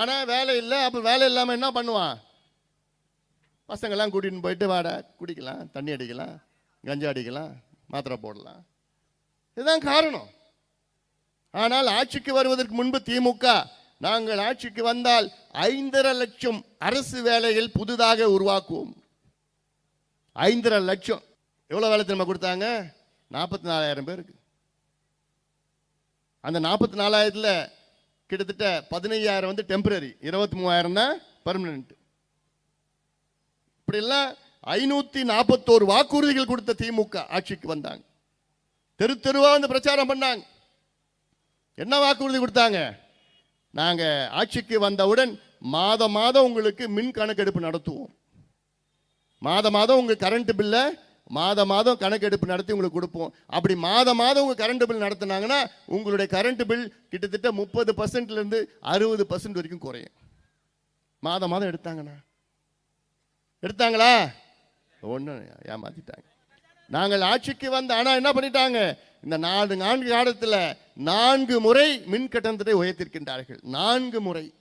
ஆனால் வேலை இல்லை அப்போ வேலை இல்லாமல் என்ன பண்ணுவான்? பசங்கள்லாம் கூட்டின்னு போயிட்டு வாட குடிக்கலாம் தண்ணி அடிக்கலாம் கஞ்சா அடிக்கலாம் மாத்திரை போடலாம். இதுதான் காரணம். ஆனால் ஆட்சிக்கு வருவதற்கு முன்பு திமுக நாங்கள் ஆட்சிக்கு வந்தால் ஐந்தரை லட்சம் அரசு வேலைகள் புதிதாக உருவாக்குவோம் ஐந்தரை லட்சம். எவ்வளோ வேலை திரும்ப கொடுத்தாங்க? நாற்பத்தி நாலாயிரம் பேருக்கு. அந்த நாற்பத்தி நாலாயிரத்தில் கிட்டத்தட்ட பதினையாயிரம் வந்து டெம்பரரி இருபத்தி மூவாயிரம் தான் பர்மனன்ட் இல்லை ஐநூற்றி நாற்பத்தோரு வாக்குறுதிகள் கொடுத்த திமுக ஆட்சிக்கு வந்தாங்க. தெரு தெருவா வந்து பிரச்சாரம் பண்ணாங்க. என்ன வாக்குறுதி கொடுத்தாங்க? நாங்கள் ஆட்சிக்கு வந்தவுடன் மாதம் மாதம் உங்களுக்கு மின் கணக்கெடுப்பு நடத்துவோம். மாதம் மாதம் உங்கள் கரண்ட் பில்லை மாதம் மாதம் கணக்கெடுப்பு நடத்தி உங்களுக்கு கொடுப்போம். அப்படி மாதம் மாதம் உங்கள் கரண்ட் பில் நடத்தினாங்கன்னா உங்களுடைய கரண்ட் பில் கிட்டத்தட்ட முப்பது பர்சன்ட்லேருந்து அறுபது பர்சன்ட் வரைக்கும் குறையும். மாதம் மாதம் எடுத்தாங்கண்ணா. எடுத்தாங்களா? ஒன்று ஏமாத்திட்டாங்க. நாங்கள் ஆட்சிக்கு வந்த ஆனால் என்ன பண்ணிட்டாங்க? இந்த நாலு நான்கு காலத்தில் நான்கு முறை மின் கட்டணத்தை உயர்த்திருக்கின்றார்கள் நான்கு முறை.